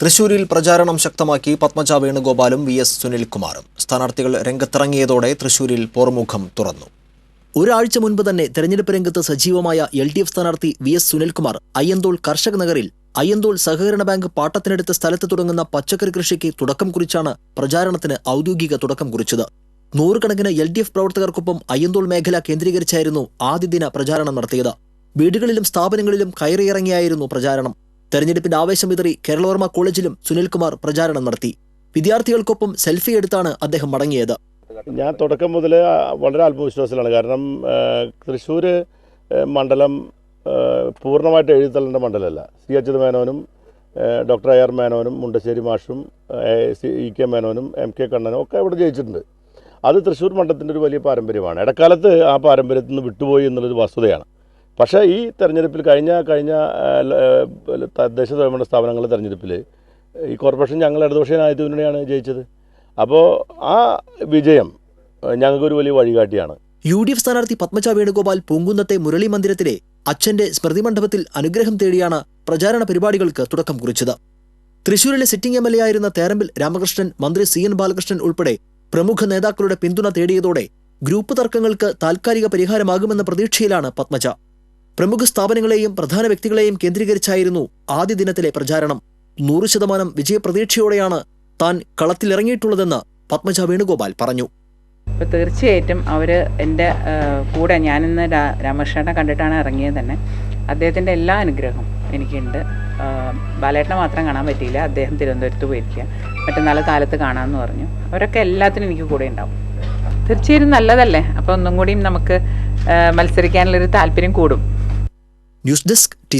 തൃശൂരിൽ പ്രചാരണം ശക്തമാക്കി പത്മജ വേണുഗോപാലും വി എസ് സുനിൽകുമാറും. സ്ഥാനാർത്ഥികൾ രംഗത്തിറങ്ങിയതോടെ തൃശൂരിൽ പോർമുഖം തുറന്നു. ഒരാഴ്ച മുൻപ് തന്നെ തെരഞ്ഞെടുപ്പ് രംഗത്ത് സജീവമായ എൽ ഡി എഫ് സ്ഥാനാർത്ഥി വി എസ് സുനിൽകുമാർ അയ്യന്തോൾ കർഷക നഗറിൽ അയ്യന്തോൾ സഹകരണ ബാങ്ക് പാട്ടത്തിനടുത്ത സ്ഥലത്ത് തുടങ്ങുന്ന പച്ചക്കറി കൃഷിക്ക് തുടക്കം കുറിച്ചാണ് പ്രചാരണത്തിന് ഔദ്യോഗിക തുടക്കം കുറിച്ചത്. നൂറുകണക്കിന് എൽ ഡി എഫ് പ്രവർത്തകർക്കൊപ്പം അയ്യന്തോൾ മേഖല കേന്ദ്രീകരിച്ചായിരുന്നു ആദ്യദിന പ്രചാരണം നടത്തിയത്. വീടുകളിലും സ്ഥാപനങ്ങളിലും കയറിയിറങ്ങിയായിരുന്നു പ്രചാരണം. തെരഞ്ഞെടുപ്പിന്റെ ആവേശം കേരളവർമ്മ കോളേജിലും സുനിൽകുമാർ പ്രചാരണം നടത്തി. വിദ്യാർത്ഥികൾക്കൊപ്പം സെൽഫി എടുത്താണ് അദ്ദേഹം മടങ്ങിയത്. ഞാൻ തുടക്കം മുതൽ വളരെ ആത്മവിശ്വാസത്തിലാണ് കാരണം തൃശ്ശൂർ മണ്ഡലം പൂർണമായിട്ട് എഴുതിത്തള്ളേണ്ട മണ്ഡലമല്ല. സി അച്യുത മേനോനും ഡോക്ടർ എ ആർ മേനോനും മുണ്ടശ്ശേരി മാഷും ഇ കെ മേനോനും എം കെ കണ്ണനും ഒക്കെ ഇവിടെ ജയിച്ചിട്ടുണ്ട്. അത് തൃശ്ശൂർ മണ്ഡലത്തിന്റെ ഒരു വലിയ പാരമ്പര്യമാണ്. ഇടക്കാലത്ത് ആ പാരമ്പര്യത്തിൽ നിന്ന് വിട്ടുപോയി എന്നുള്ളൊരു വസ്തുതയാണ്. പക്ഷേ ഈ തെരഞ്ഞെടുപ്പിൽ കഴിഞ്ഞ കഴിഞ്ഞ തദ്ദേശ സ്വയംഭരണ സ്ഥാപനങ്ങളുടെ തെരഞ്ഞെടുപ്പിൽ ഈ കോർപ്പറേഷൻ ഞങ്ങൾ ഇടതുപക്ഷ നായകത്തിനാണ് ജയിച്ചത്. അപ്പോൾ ആ വിജയം ഞങ്ങൾക്കൊരു വലിയ വഴികാട്ടിയാണ്. യു ഡി എഫ് സ്ഥാനാർത്ഥി പത്മജ വേണുഗോപാൽ പൂങ്കുന്നത്തെ മുരളി മന്ദിരത്തിലെ അച്ഛന്റെ സ്മൃതി മണ്ഡപത്തിൽ അനുഗ്രഹം തേടിയാണ് പ്രചാരണ പരിപാടികൾക്ക് തുടക്കം കുറിച്ചത്. തൃശൂരിലെ സിറ്റിംഗ് എം എൽ എ ആയിരുന്ന തേരമ്പിൽ രാമകൃഷ്ണൻ മന്ത്രി സി എൻ ബാലകൃഷ്ണൻ ഉൾപ്പെടെ പ്രമുഖ നേതാക്കളുടെ പിന്തുണ തേടിയതോടെ ഗ്രൂപ്പ് തർക്കങ്ങൾക്ക് താൽക്കാലിക പരിഹാരമാകുമെന്ന പ്രതീക്ഷയിലാണ് പത്മജ. പ്രമുഖ സ്ഥാപനങ്ങളെയും പ്രധാന വ്യക്തികളെയും കേന്ദ്രീകരിച്ചായിരുന്നു ആദ്യ ദിനത്തിലെ പ്രചാരണം. നൂറ് ശതമാനം വിജയപ്രതീക്ഷയോടെയാണ് താൻ കളത്തിലിറങ്ങിയിട്ടുള്ളതെന്ന് പത്മജ വേണുഗോപാൽ പറഞ്ഞു. അപ്പോൾ തീർച്ചയായിട്ടും അവർ എന്റെ കൂടെ ഞാനിന്ന് രാ- രാമകൃഷ്ണനെ കണ്ടിട്ടാണ് ഇറങ്ങിയത് തന്നെ. അദ്ദേഹത്തിന്റെ എല്ലാ അനുഗ്രഹവും എനിക്കുണ്ട്. ബാലേട്ടനെ മാത്രം കാണാൻ പറ്റിയില്ല. അദ്ദേഹം തിരുവനന്തപുരത്ത് പോയിരിക്കുക. മറ്റന്നാൾ കാലത്ത് കാണാമെന്ന് പറഞ്ഞു. അവരൊക്കെ എല്ലാത്തിനും എനിക്ക് കൂടെ ഉണ്ടാവും. തീർച്ചയായും നല്ലതല്ലേ? അപ്പോൾ ഒന്നും കൂടിയും നമുക്ക് മത്സരിക്കാനുള്ളൊരു താല്പര്യം കൂടും. News desk T